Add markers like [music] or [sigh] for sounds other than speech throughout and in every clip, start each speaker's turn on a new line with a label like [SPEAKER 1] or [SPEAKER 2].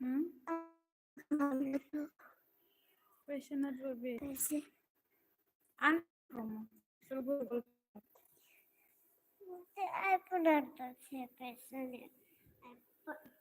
[SPEAKER 1] हम्म? पैसे नाहीत बाबी आण हो मग. चल गुगल
[SPEAKER 2] ते आयफोन आणतात हे पैसे नाही. iPhone.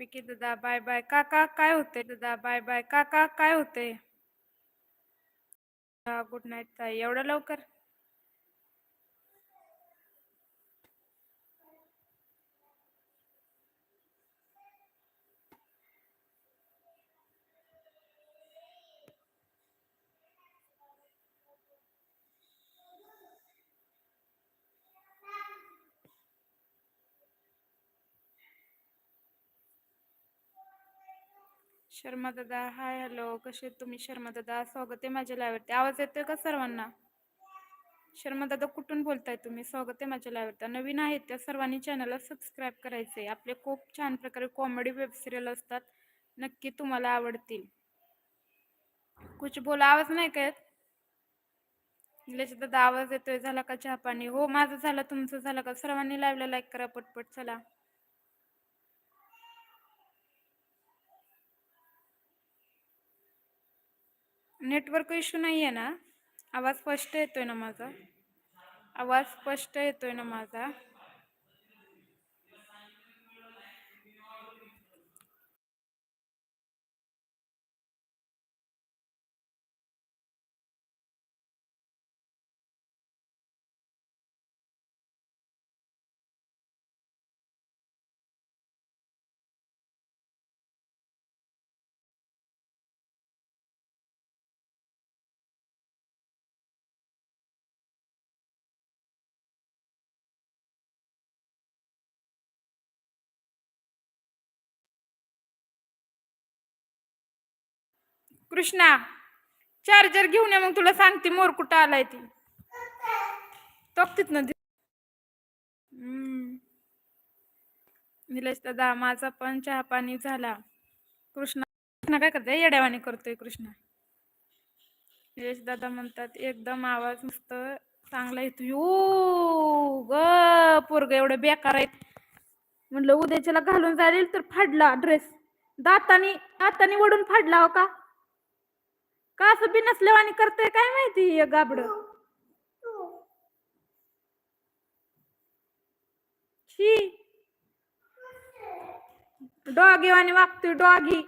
[SPEAKER 1] पिके दादा बाय बाय काका काय होते दादा? बाय बाय काका काय होते गुड नाईट ताई. एवढं लवकर? शर्मा दादा हाय हॅलो. कसे तुम्ही? शर्मा दादा स्वागत आहे माझ्या लाईवरती आवाज येतोय का सर्वांना? शर्मा दादा कुठून बोलताय तुम्ही? स्वागत आहे माझ्या लाईवरती नवीन आहेत त्या सर्वांनी चॅनलला सबस्क्राईब करायचे आपले खूप छान प्रकारे कॉमेडी वेब सिरियल असतात. नक्की तुम्हाला आवडतील. कुछ बोला आवाज नाही काय येत? दादा आवाज येतोय. झाला का चहा पाणी? हो माझं झालं. तुमचं झालं का? सर्वांनी लाईव्हला लाईक करा पटपट. चला. नेटवर्क इश्यू नाही आहे ना? आवाज स्पष्ट येतो आहे ना माझा? आवाज स्पष्ट येतो आहे ना माझा? कृष्णा चार्जर घेऊन ये मग तुला सांगते मोर कुठं आलाय ती. तक्तीत ना निलेश दादा माझा पण चहा पाणी झाला. कृष्णा कृष्णा काय करते? येड्यावाणी करतोय कृष्णा. निलेश दादा म्हणतात एकदम आवाज मस्त चांगला येतो यो ग पोरग एवढं बेकार आहेत. म्हणलं उद्याच्याला घालून जाईल तर फाडला ड्रेस दातानी दातानी वडून फाडला हो का? का असं बिनसल्यावानी करतोय? काय माहिती हे गाबड? शी डॉगी वाणी वागतोय डॉगी.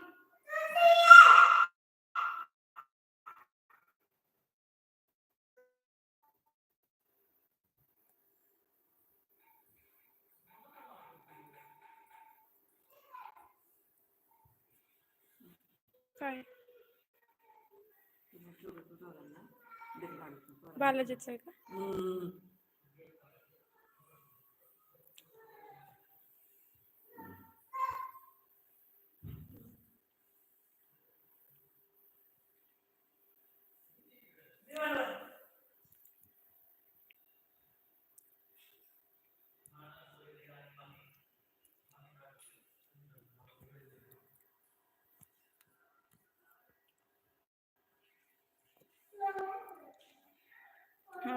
[SPEAKER 1] काय? बालाजीच आहे का Yeah.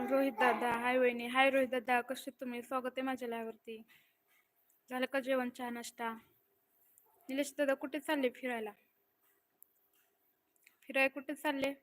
[SPEAKER 1] रोहित दादा हाय वहिनी. हाय रोहित दादा कसे तुम्ही? स्वागत आहे माझ्या लाईव्हवरती झालं का जेवण चहा नाश्ता? निलेश दादा कुठे चालले फिरायला? फिराय कुठे चालले?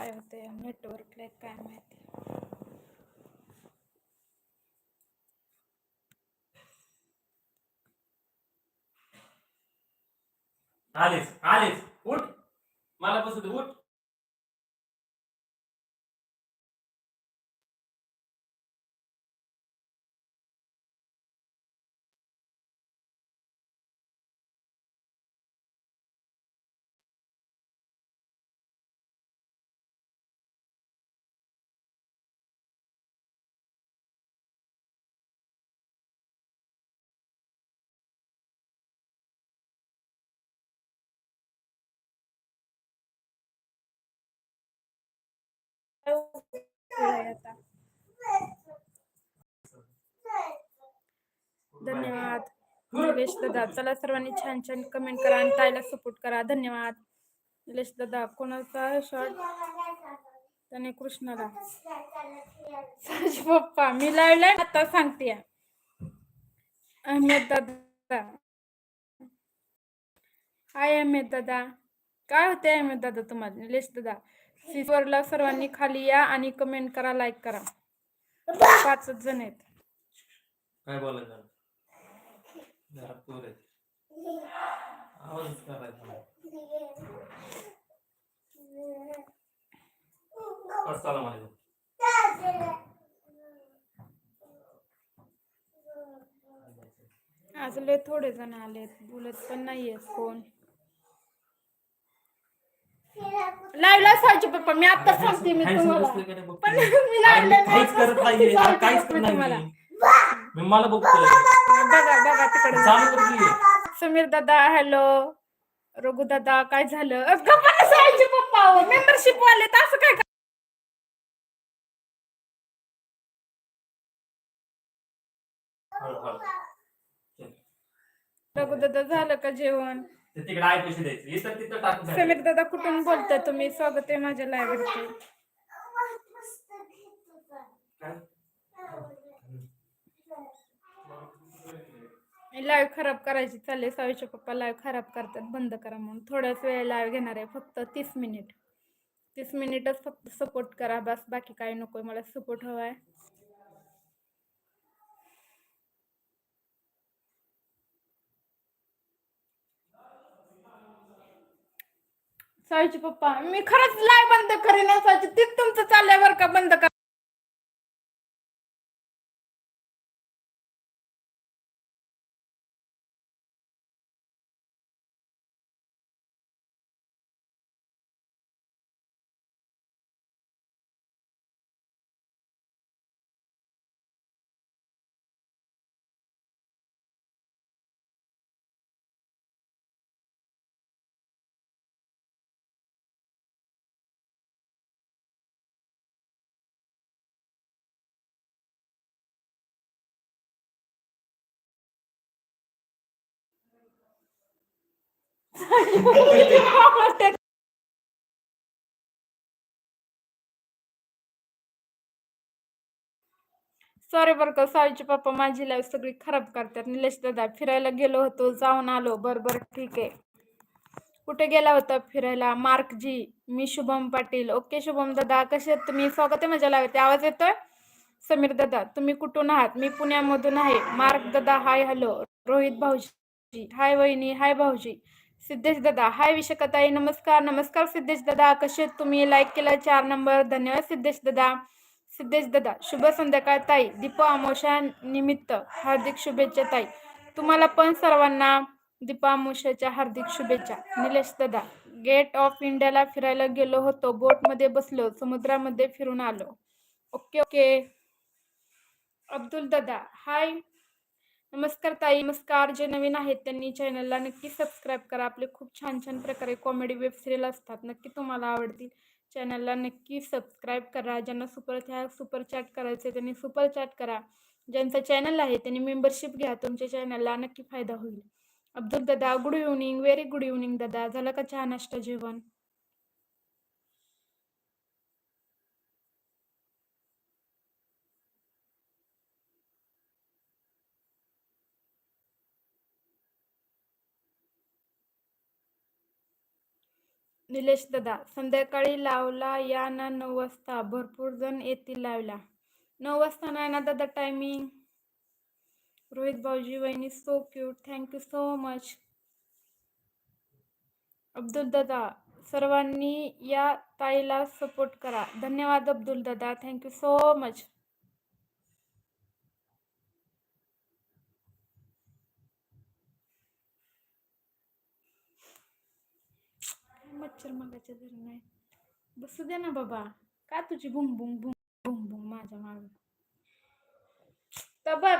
[SPEAKER 1] काय होते नेटवर्कला काय माहिती.
[SPEAKER 3] आलेच आलेच. उठ. मला बसू दे उठ.
[SPEAKER 1] आता. धन्यवाद. निलेश दादा चला सर्वांनी छान छान कमेंट करा आणि ताईला सपोर्ट करा. धन्यवाद. निलेश दादा कोणाचा शॉर्ट त्याने कृष्णाला. पप्पा मी लावलाय आता सांगते अहमेद दादा. हाय अहमेद दादा. काय होते अहमेद दादा तुम्हाला? निलेश दादा सीवरला सर्वांनी खाली या आणि कमेंट करा लाईक करा. पाचच जण आहेत.
[SPEAKER 3] काय बोलायचं? जरा पोर आहेत. आवाजच करायचा नाही. अस्सलाम वालेकुम.
[SPEAKER 1] आज लय थोडे जण आलेत. बोलत पण नाहीये कोण. लाईव्ह ला सायचे पप्पा मी आता सांगते मी तुम्हाला.
[SPEAKER 3] बसलोय का नाही
[SPEAKER 1] पण
[SPEAKER 3] बघतोय.
[SPEAKER 1] मी
[SPEAKER 3] अरे मी
[SPEAKER 1] लाईव्ह
[SPEAKER 3] काहीच करत नाहीये. अरे काहीच करत नाही
[SPEAKER 1] तुम्हाला.
[SPEAKER 3] मी. मी मला बघतोय
[SPEAKER 1] बघा बघा तिकडे.
[SPEAKER 3] चालू कर की.
[SPEAKER 1] समीर दादा हॅलो. रघु दादा काय झालं? गप्पा सायचे पप्पा मेंबरशिप वाले तर असं काय रघु दादा झालं का जेवण?
[SPEAKER 3] ते तिकडे आहे पैसे द्यायचे. इथं तिथं टाकून झाले.
[SPEAKER 1] समीर दादा कुठून बोलताय तुम्ही? स्वागत आहे माझ्या
[SPEAKER 3] काय?
[SPEAKER 1] लाईव्ह खराब करायची चालले सावीचे पप्पा लाईव्ह खराब करतात. बंद करा म्हणून. थोड्याच वेळ लाईव्ह घेणार आहे. फक्त तीस मिनिट तीस मिनिटच फक्त सपोर्ट करा. बस बाकी काही नको मला सपोर्ट हवाय. सावीचे पप्पा मी खरंच लाय बंद करीन हो सायची तीच तुमचं चाललंय बरं का बंद कर. सॉरी बरं का सावीचे पप्पा माझी लाईफ सगळी खराब करतात. निलेश दादा फिरायला गेलो होतो जाऊन आलो. बरं बरं ठीक आहे. कुठे गेला होता फिरायला? मार्क जी मी शुभम पाटील. ओके शुभम दादा कसे आहेत तुम्ही? स्वागत आहे माझ्या लावते आवाज येतोय? समीर दादा तुम्ही कुठून आहात? मी पुण्यामधून आहे. मार्क दादा हाय हॅलो रोहित भाऊजी हाय वहिनी हाय भाऊजी. सिद्धेश दादा हाय विशाखाताई नमस्कार. नमस्कार सिद्धेश दादा कसे तुम्ही? लाईक केला चार नंबर धन्यवाद सिद्धेश दादा सिद्धेश दादा शुभ संध्याकाळ ताई. दीप अमावस्या निमित्त हार्दिक शुभेच्छा ताई. तुम्हाला पण सर्वांना दीपामोशाच्या हार्दिक शुभेच्छा. निलेश दादा गेट ऑफ इंडियाला फिरायला गेलो होतो. बोटमध्ये बसलो. समुद्रामध्ये फिरून आलो. ओके ओके अब्दुल दादा हाय नमस्कार ताई नमस्कार. जे नवीन आहेत त्यांनी चॅनलला नक्की सबस्क्राईब करा. आपले खूप छान छान प्रकारे कॉमेडी वेब सिरियल असतात नक्की तुम्हाला आवडतील. चॅनलला नक्की सबस्क्राईब करा. ज्यांना सुपर चॅ सुपर चॅट करायचे त्यांनी सुपर चॅट करा. ज्यांचं चॅनल आहे त्यांनी मेंबरशिप घ्या. तुमच्या चॅनलला नक्की फायदा होईल. अब्दुल दादा good evening very good evening दादा. झालं का चहा नाश्ता जेवण? निलेश दादा संध्याकाळी लावला या ना नऊ वाजता? भरपूर जण येतील लावला नऊ वाजता नाही ना दादा टायमिंग रोहित भाऊजी वहिनी so cute thank you so much Abdul दादा सर्वांनी या ताईला सपोर्ट करा. धन्यवाद अब्दुल दादा. थँक्यू सो मच मच्छर मागाच्या जर नाही. बसू दे ना बाबा. का तुझी बुंग भुंग भुंग भुंग भुंग माझ्या माग? तर बघ.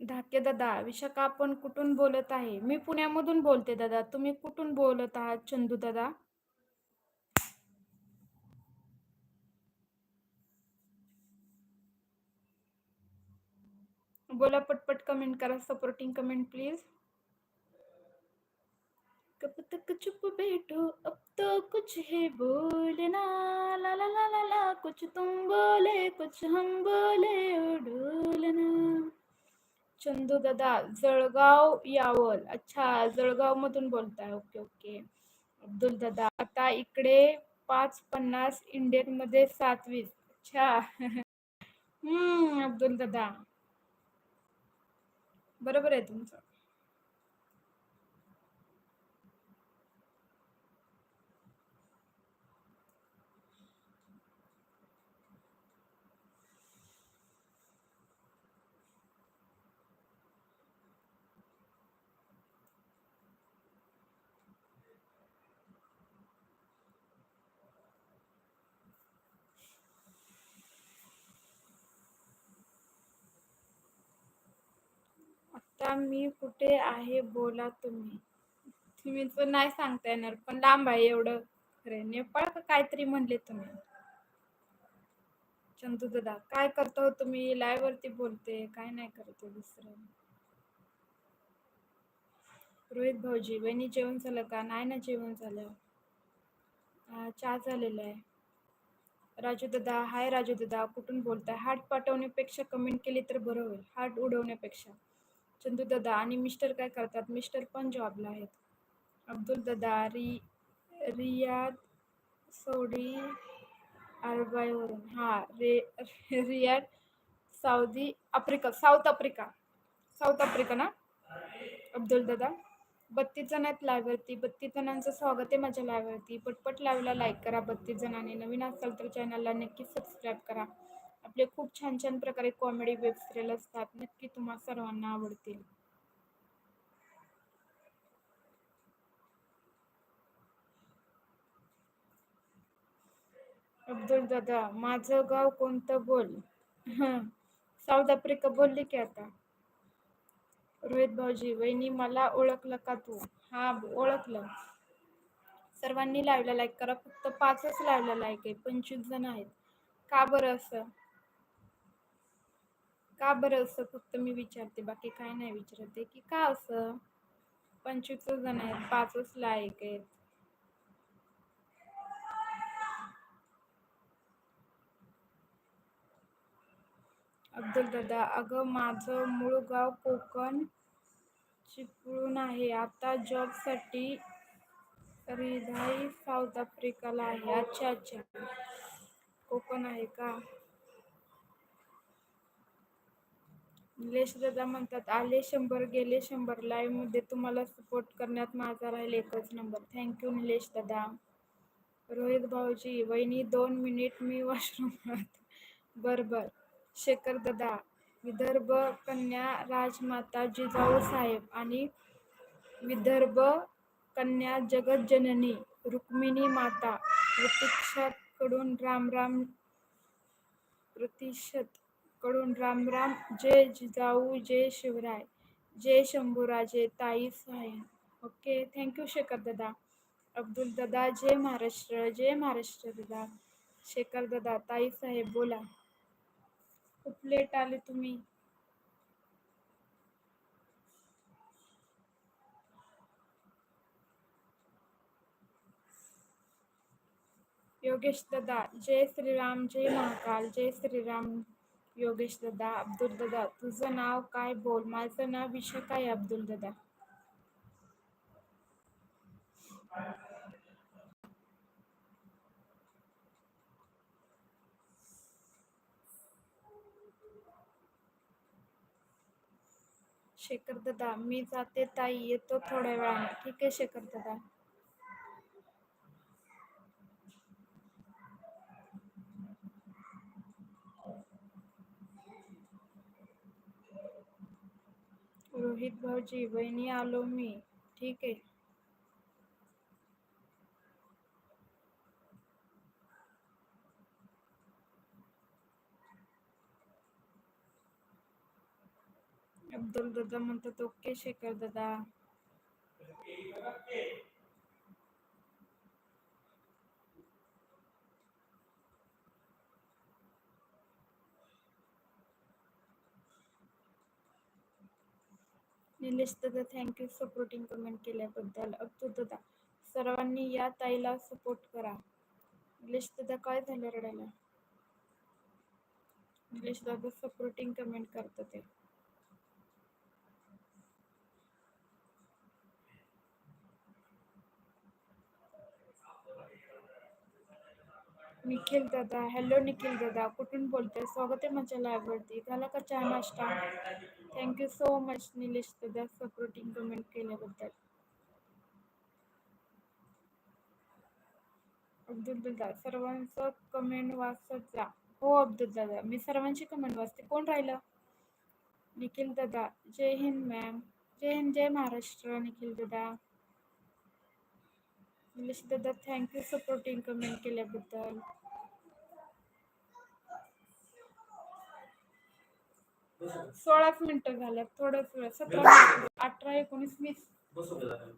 [SPEAKER 1] धाके दादा विशाखा आपण कुठून बोलत आहे? मी पुण्यामधून बोलते दादा. तुम्ही कुठून बोलत आहात चंदू दादा? बोला पटपट कमेंट करा सपोर्टिंग कमेंट प्लीज कब तक चुप बैठो अब तो कुछ है बोलना ला ला ला ला ला कुछ तुम बोले कुछ हम बोले ओ डोलना। चंदू दादा जळगाव यावल अच्छा जळगाव मधून बोलताय. Okay okay. अब्दुल दादा आता इकडे पाच पन्नास इंडियनमध्ये सातवीस अच्छा. [laughs] हम्म अब्दुल दादा. बरोबर आहे तुमचं आता मी कुठे आहे बोला तुम्ही. तुम्ही तर नाही सांगता येणार पण लांब आहे एवढं खरं नेपाळ का काहीतरी म्हणले तुम्ही? चंदू दादा काय करतो हो तुम्ही? लाईव्ह वरती बोलते काय नाही करते दुसरं. रोहित भाऊजी वहिनी जेवण झालं का? नाही ना जेवण झालं. चहा झालेला आहे. राजू दादा हाय राजू दादा कुठून बोलताय? हार्ट पाठवण्यापेक्षा कमेंट केली तर बरं होईल. हार्ट उडवण्यापेक्षा. चंदू दादा आणि मिस्टर काय करतात? मिस्टर पण जॉबला आहेत. अब्दुल दादा रि रियाद सौदी अरबाईवरून. हा रे Riyadh Saudi Africa South Africa. South Africa ना? अब्दुल दादा बत्तीस जण आहेत लाईव्हवरती बत्तीस जणांचं स्वागत आहे माझ्या लाईव्हवरती पटपट लाईव्हला लाईक करा बत्तीस जणांनी. नवीन असाल तर चॅनलला नक्कीच सबस्क्राईब करा. आपले खूप छान छान प्रकारे कॉमेडी वेब सिरियल असतात. नक्की तुम्हा सर्वांना आवडतील. अब्दुल दादा माझं गाव कोणतं बोल? साऊथ आफ्रिका बोलली की आता. रोहित भाऊजी वहिनी मला ओळखलं का तू? हा ओळखलं. सर्वांनी लाईव्हला लाईक करा. फक्त पाचच लाईव्हला लाईक आहे. पंचवीस जण आहेत. का बरं असं? का बरं असं फक्त मी विचारते? बाकी काय नाही विचारते. की का असं? पंचवीस जण आहेत पाचच लायक आहेत. अब्दुल दादा अगं माझं मूळ गाव कोकण चिपळूण आहे. आता जॉबसाठी रिधाई साऊथ आफ्रिकाला आहे. अच्छा अच्छा. कोकण आहे का निलेश दादा म्हणतात आले शंभर गेले शंभर. लाईव्हमध्ये तुम्हाला सपोर्ट करण्यात माझा राहील एकच नंबर थँक्यू निलेश दादा रोहित भाऊजी वहिनी दोन मिनिट मी वॉशरूमात बर बर. शेखर दादा विदर्भ कन्या राजमाता जिजाऊ साहेब आणि विदर्भ कन्या जगज्जननी रुक्मिणी माता प्रतीक्षाकडून राम राम प्रतिशत. कडून राम राम जय जिजाऊ जय शिवराय जय शंभूराजे ताई साहेब. ओके थँक्यू शेखर दादा. अब्दुल दादा जय महाराष्ट्र जय महाराष्ट्र दादा. शेखर दादा ताई साहेब बोला. खूप लेट आले तुम्ही. योगेश दादा जय श्रीराम जय महाकाल जय श्रीराम. योगेश दादा अब्दुल दादा तुझं नाव काय बोल? माझं नाव विशाखा आहे अब्दुल दादा. शेखर दादा मी जाते ताई येतो थोड्या वेळाने. ठीक आहे शेखर दादा. रोहित भाऊजी वहिनी आलो मी. ठीक आहे. अब्दुल दादा म्हणतात ओके शेखर दादा. निलेश दादा थँक्यू सपोर्टिंग कमेंट केल्याबद्दल अब्दुल दादा. सर्वांनी या ताईला सपोर्ट करा. निलेश दादा काय झालं रडायला? निलेश दादा सपोर्टिंग कमेंट करतात ते. निखिल दादा हॅलो निखिल दादा. कुठून बोलतोय स्वागत आहे माझ्या लाईव्हवरती झाला का चहा नाश्ता? थँक्यू सो मच निलेश दादा सपोर्टिंग कमेंट केल्याबद्दल. अब्दुल दादा सर्वांचं कमेंट वाचत जा. हो अब्दुल दादा मी सर्वांची कमेंट वाचते. कोण राहिलं? निखिल दादा. जय हिंद मॅम जय हिंद जय महाराष्ट्र निखिल दादा. निलेश दादा थँक्यू सपोर्टिंग कमेंट केल्याबद्दल. सोळाच मिनिटं झाल्यात थोडंच वेळ सतरा अठरा एकोणीस वीस.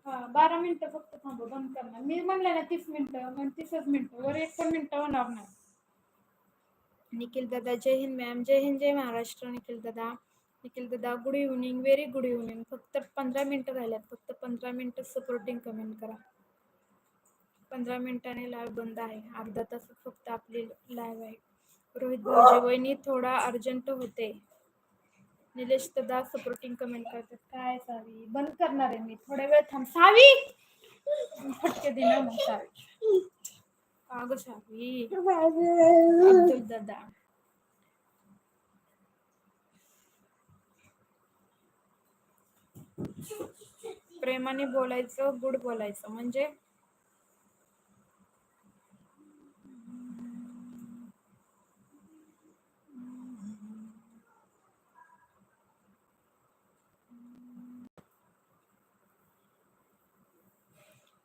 [SPEAKER 1] हा बारा मिनिटं फक्त थांबव बंद करणार. मी म्हणले ना तीस मिनिटं मग तीसच मिनिटं. वर एक पण मिनिटं होणार नाही. निखिल दादा जय हिंद मॅम. जय हिंद जय महाराष्ट्र निखिल दादा. निखिल दादा good evening very good evening फक्त पंधरा मिनिटं राहिल्यात फक्त पंधरा मिनिटं सपोर्टिंग कमेंट करा. पंधरा मिनिटाने लाईव्ह बंद आहे. अर्धा तास फक्त आपली लाईव्ह आहे. रोहित भाऊजी वहिनी थोडा अर्जंट होते. निलेश दादा सपोर्टिंग कमेंट करतात. काय सावी? बंद करणार आहे मी. थोड्या वेळ थांब. सावी! फटके देणार मग सावी. का ग सावी? अब्दुल दादा. प्रेमाने बोलायचं गुड बोलायचं. म्हणजे?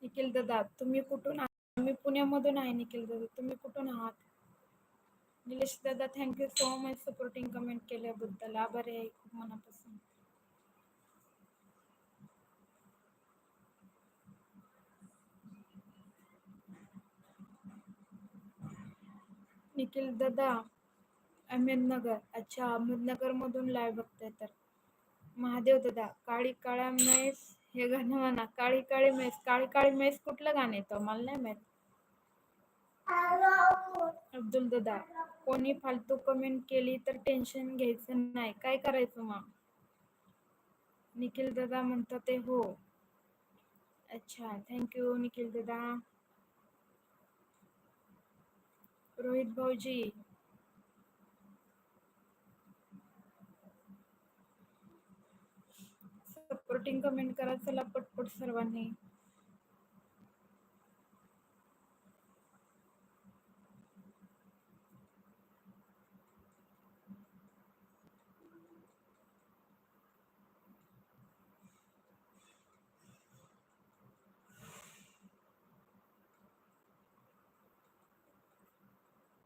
[SPEAKER 1] निखिल दादा तुम्ही कुठून आहात? मी पुण्यामधून आहे निखिल दादा. तुम्ही कुठून आहात? निलेश दादा thank you so much supporting comment केल्याबद्दल. आभारी आहे खूप मनापासून. निखिल दादा अहमदनगर. अच्छा अहमदनगर मधून लाईव्ह बघताय तर. महादेव दादा काळी काळ्या नाही हे गाणं म्हणा काळी काळी मेस काळी काळी मेस कुठलं गाणं येतं मला नाही माहीत. अब्दुल दादा कोणी फालतू कमेंट केली तर टेन्शन घ्यायचं नाही. काय करायचं मग? निखिल दादा म्हणतात ते हो. अच्छा थँक्यू निखिल दादा. रोहित भाऊजी सपोर्टिंग कमेंट करा चला पटपट सर्वांनी.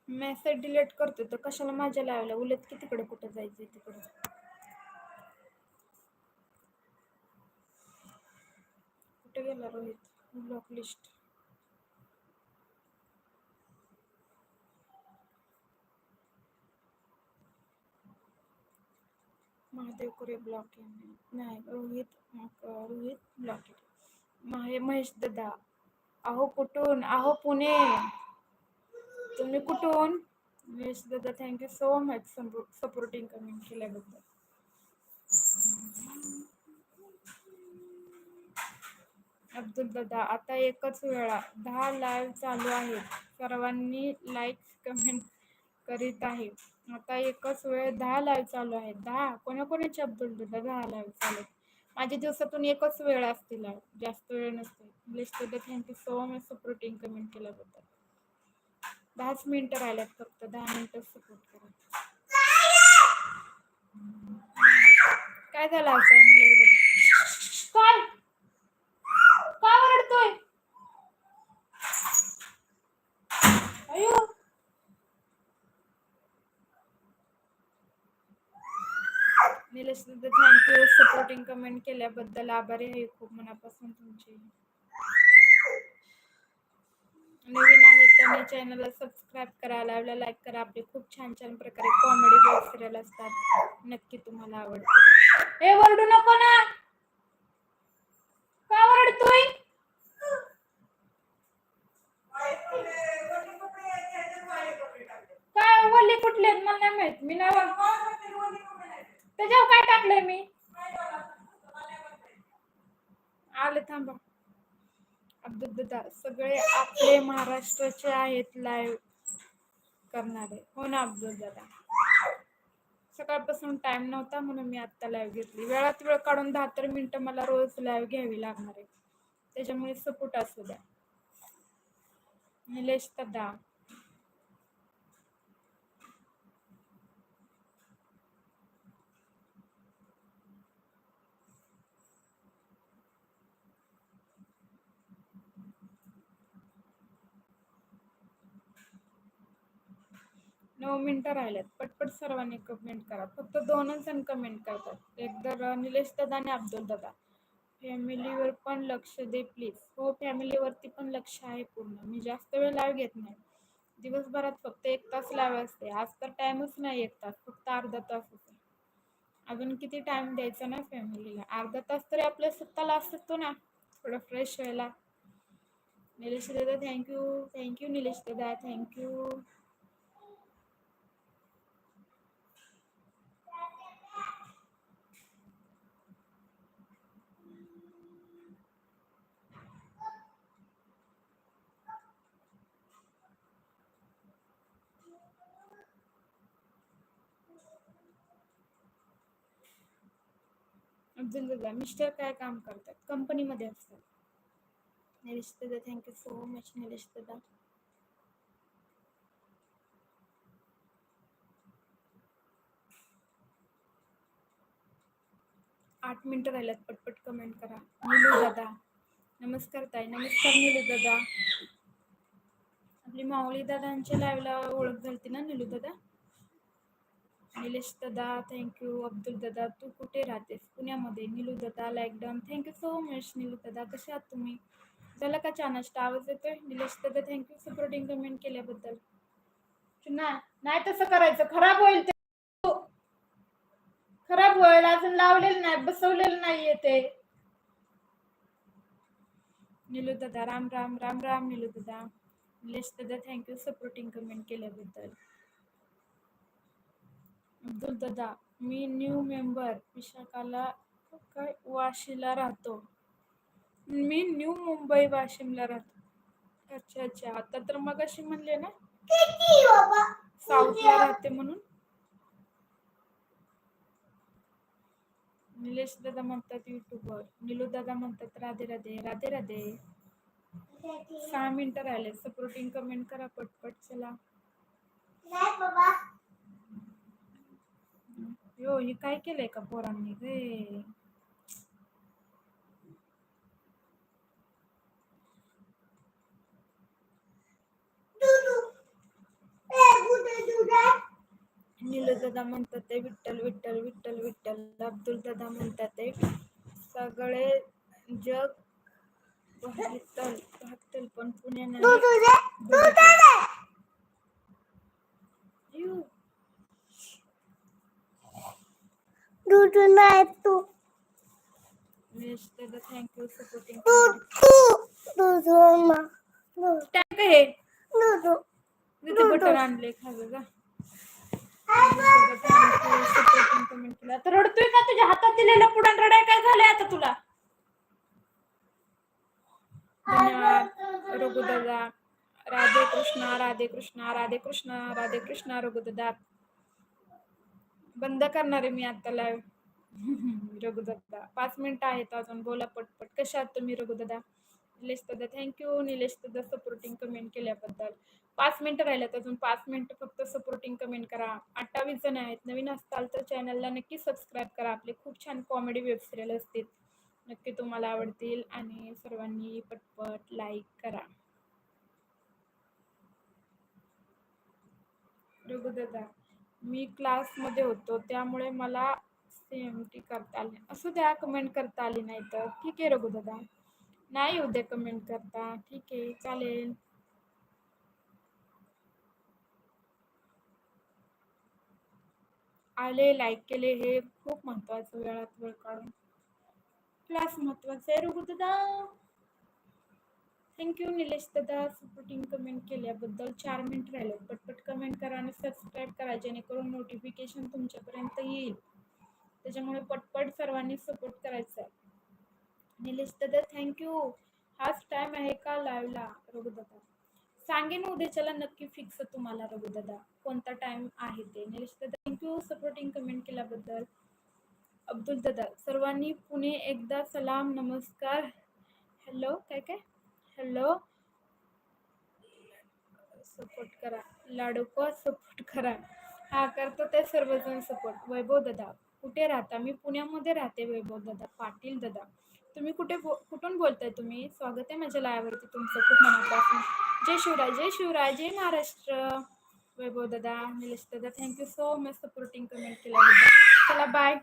[SPEAKER 1] मेसेज डिलीट करतो तर कशाला माझ्या लावायला? उलट की तिकडे कुठं जायचंय तिकडं? कुठे Rohit block list Mahadev Kure block नाही रोहित रोहित ब्लॉक माहे महेश दादा. अहो कुठून? अहो पुणे. तुम्ही कुठून? महेश दादा thank you so much supporting comment केल्याबद्दल. अब्दुल दादा आता एकच वेळा. दहा लाईव्ह चालू आहेत. सर्वांनी लाईक कमेंट करीत आहे. आता एकच वेळ दहा लाईव्ह चालू आहेत. दहा? कोणाकोणाचे अब्दुल दादा दहा लाईव्ह चालू आहेत? माझ्या दिवसातून एकच वेळ असते लाईव्ह जास्त वेळ नसते इंग्लिश दादा thank you so much supporting comment केल्याबद्दल. दहाच मिनिटं राहिल्यात फक्त. दहा मिनिटं सपोर्ट करा. काय झालं असं? काय काय ओरडतोय अयो निलेश थँक्यू सपोर्टिंग कमेंट केल्याबद्दल आभारी आहे. खूप मनापासून तुमचे. नवीन आहेत त्यांनी चॅनलला सबस्क्राईब करा लाईव्हला लाईक करा. आपले खूप छान छान प्रकारे कॉमेडी ब्लॉग सिरियल असतात. नक्की तुम्हाला आवडते हे वरडू नको ना का वरडतोय काय वल्ली कुठले आहेत मला नाही माहीत मी नाही त्याच्यावर काय टाकलंय मी? आले थांबा. अब्दुल सगळे आपले महाराष्ट्राचे आहेत लाईव्ह करणारे. हो ना अब्दुल दादा सकाळपासून टाइम नव्हता म्हणून मी आत्ता लाईव्ह घेतली. वेळात वेळ काढून दहा तर मिनिटं मला रोज लाईव्ह घ्यावी लागणार आहे. त्याच्यामुळे सपोर्ट असू द्या. निलेश दादा नऊ मिनटं राहिल्यात. पटपट सर्वांनी कमेंट करा. फक्त दोनच जण कमेंट करतात. एकदा निलेश दादा आणि अब्दुल दादा. फॅमिलीवर पण लक्ष दे प्लीज हो फॅमिलीवरती पण लक्ष आहे पूर्ण. मी जास्त वेळ लाईव्ह घेत नाही. दिवसभरात फक्त एक तास लाईव्ह असते. आज तर टाइमच नाही एक तास. फक्त अर्धा तास होते. अजून किती टाइम द्यायचा ना फॅमिलीला अर्धा तास तरी आपल्या स्वतःला असतो ना. थोडं फ्रेश व्हायला. निलेश दादा थँक्यू थँक्यू निलेश दादा. थँक्यू अब्दुल मिस्टर काय काम करतात? कंपनीमध्ये असतात. निलेश दादा थँक्यू सो मच निलेश दादा आठ मिनिटं राहिल्यात पटपट कमेंट करा. निलू दादा नमस्कार ताई नमस्कार निलू दादा आपली माऊली दादांच्या लाईव्हला ओळख झालती ना निलू दादा निलेश दादा थँक्यू अब्दुल दादा तू कुठे राहतेस? पुण्यामध्ये. निलू दादा like done thank you so much Nilu दादा. कसे आहात तुम्ही? झाला का चहा आवाज येतोय? निलेश दादा थँक्यू सपोर्टिंग कमेंट केल्याबद्दल. नाही नाही तसं करायचं. खराब होईल ते. खराब होईल. अजून लावलेलं नाही बसवलेलं नाहीये ते. निलू दादा राम राम राम राम निलू दादा. निलेश दादा थँक्यू सपोर्टिंग कमेंट केल्याबद्दल. अब्दुल दादा मी न्यू मेंबर विशाखाला काय वाशीला राहतो. मी न्यू मुंबई वाशिमला राहतो. अच्छा अच्छा. आता तर मग अशी म्हणले ना साऊथला राहते म्हणून. निलेश दादा म्हणतात युट्यूबवर निलू दादा म्हणतात राधे राधे राधे राधे. सहा मिनिटं राहिले. सपोर्टिंग कमेंट करा पटपट. चला.
[SPEAKER 2] बाबा.
[SPEAKER 1] यो हे काय केलंय का पोरांनी रे? दादा. म्हणतात ते विठ्ठल विठ्ठल विठ्ठल विठ्ठल. अब्दुल दादा म्हणतात ते सगळे जग पाहतल पाहतल पण पुण्याने यू.
[SPEAKER 2] दूध नाही तू
[SPEAKER 1] निलेश दादा थँक्यू सपोर्टिंग
[SPEAKER 2] दूध तू दूध मम्मा दूध
[SPEAKER 1] टँक हे
[SPEAKER 2] दूध
[SPEAKER 1] तिथे बटर आणले खावे का आता रडतोय का तुझ्या हातात दिलेला पुढे रडाय? काय झालंय आता तुला? धन्यवाद. रघुदादा राधे कृष्णा राधे कृष्णा राधे कृष्णा राधे कृष्णा रघुदादा बंद करणार आहे मी आता लाईव्ह [laughs] रघुदादा पाच मिनिटं आहेत अजून बोला पटपट. कशा आहात तुम्ही रघुदादा निलेश दादा थँक्यू निलेश दादा सपोर्टिंग कमेंट केल्याबद्दल. पाच मिनिटं राहिल्यात अजून पाच मिनिटं फक्त सपोर्टिंग कमेंट करा. अठ्ठावीस जण आहेत नवीन असताल तर चॅनलला नक्की सबस्क्राईब करा. आपले खूप छान कॉमेडी वेब सिरियल असतील. नक्की तुम्हाला आवडतील आणि सर्वांनी पटपट लाईक करा. रघुदादा मी क्लासमध्ये होतो त्यामुळे मला सेम टी करता आली असू द्या कमेंट करता आली नाही तर. ठीक आहे रघु दादा. नाही उद्या कमेंट करता. ठीक आहे चालेल. आले लाईक केले हे खूप महत्वाचं वेळात वेळ काढून. क्लास महत्वाचं आहे रघु दादा. थँक्यू निलेश दादा सपोर्टिंग कमेंट केल्याबद्दल. चार मिनिट राहिले पटपट कमेंट करा आणि सबस्क्राईब करा जेणेकरून नोटिफिकेशन तुमच्यापर्यंत येईल. त्याच्यामुळे पटपट सर्वांनी सपोर्ट करायचा. आहे निलेश दादा थँक्यू हाच टाइम आहे का लाईव्हला रघुदादा सांगेन उद्याच्याला नक्की फिक्स तुम्हाला रघुदादा कोणता टाइम आहे ते. निलेश दादा थँक्यू सपोर्टिंग कमेंट केल्याबद्दल. अब्दुल दादा सर्वांनी पुणे एकदा सलाम नमस्कार. हॅलो काय काय? हॅलो. सपोर्ट करा. लाडूको सपोर्ट करा. हा करतो ते सर्वजण सपोर्ट. वैभव दादा कुठे राहता? मी पुण्यामध्ये राहते वैभव दादा पाटील दादा. तुम्ही कुठे बो कुठून बोलताय तुम्ही? स्वागत आहे माझ्या लायावरती तुमचं. खूप मनापासून. जय शिवराय जय शिवराय जय महाराष्ट्र. वैभव दादा निलेश दादा thank you so much supporting comment केल्याबद्दल. चला बाय